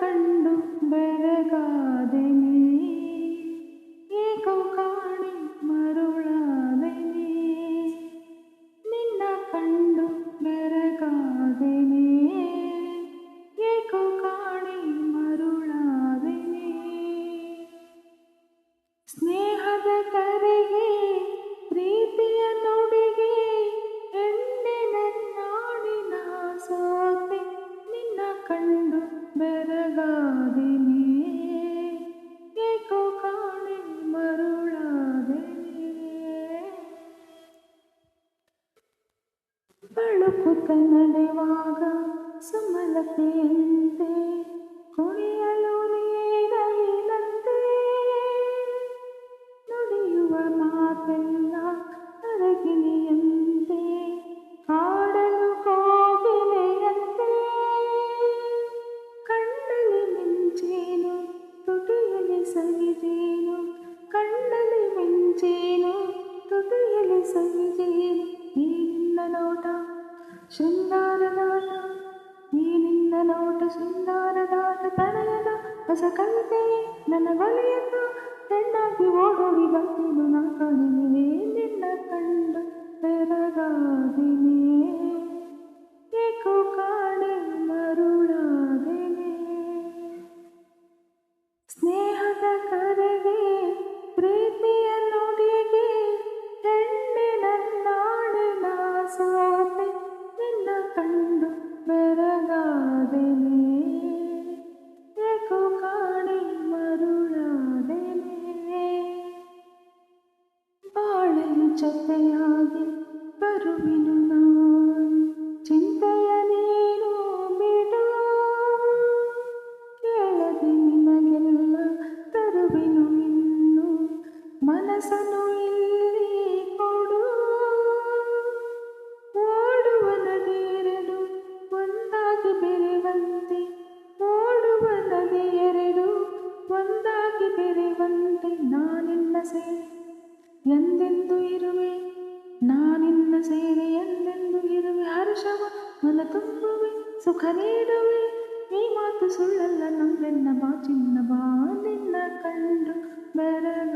ಕಂಡು ಬೆರಗಾದೆ ನೀ ಬೆರಗಾದೆನೆ ಏಕೋ ಕಾಣೆ ಮರುಳಾದೆನೆ ಬಳುಕುತ್ತ ನಡೆವಾಗ ಸುಮಲತೆಯಂತೆ ಕುಣಿಯಲು ನೀನವಿನಂತೆ ನುಡಿಯುವ ಮಾತೆಲ್ಲ ಅರಗಿಣಿಯಂತೆ. ಕಣ್ಣಲ್ಲಿ ಮಿಂಚೇನು ತುಟಿಯಲ್ಲಿ ಸವಿಜೇನು ಈ ನಿನ್ನ ನೋಟ ಶೃಂಗಾರದಾಟ ಈ ನಿನ್ನ ನೋಟ ಶೃಂಗಾರದಾಟ ಪ್ರಣಯದ ಹೊಸ ಕವಿತೆ ನನ್ನ ಬಲಿಯತ್ತ ಹೆಣ್ಣಾಗಿ ಓಡೋಡಿ ಬಂದೆನು ನಾ ಕಾಣಿವೆ ನಿನ್ನ ಕಂಡು such a ನಾನಿನ್ನ ಸೇರಿ ಎಂದೆಂದು ಇರುವೆ ಹರ್ಷವ ಮನ ತುಂಬುವೆ, ಸುಖ ನೀಡುವೆ. ಈ ಮಾತು ಸುಳ್ಳಲ್ಲ ನಂಬೆನ್ನ ಬಾ ಚಿನ್ನ ಬಾ ನಿನ್ನ ಕಂಡು ಬೆರಗಾದೆನೆ